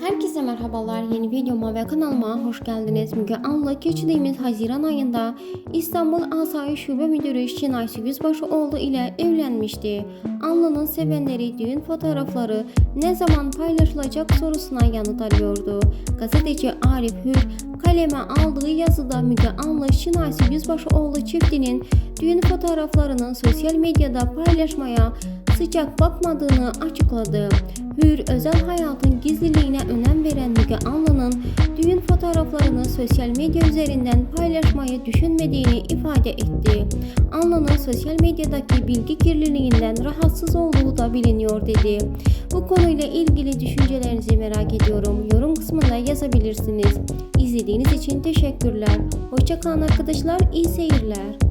Herkese merhabalar. Yeni videoma ve kanalıma hoş geldiniz. Müge Anlı geçtiğimiz Haziran ayında İstanbul Asayiş Şube Müdürü Şinay Yüzbaşıoğlu ile evlenmişti. Anlı'nın sevenleri düğün fotoğrafları ne zaman paylaşılacak sorusuna yanıt arıyordu. Gazeteci Arif Hür kaleme aldığı yazıda Müge Anlı Şinay Yüzbaşıoğlu çiftinin düğün fotoğraflarını sosyal medyada paylaşmaya sıcak bakmadığını açıkladı. Hür özel hayatın gizliliğine önem veren Müge Anlı'nın düğün fotoğraflarını sosyal medya üzerinden paylaşmayı düşünmediğini ifade etti. Anlı'nın sosyal medyadaki bilgi kirliliğinden rahatsız olduğu da biliniyor dedi. Bu konuyla ilgili düşüncelerinizi merak ediyorum. Yorum kısmında yazabilirsiniz. İzlediğiniz için teşekkürler. Hoşçakalın arkadaşlar. İyi seyirler.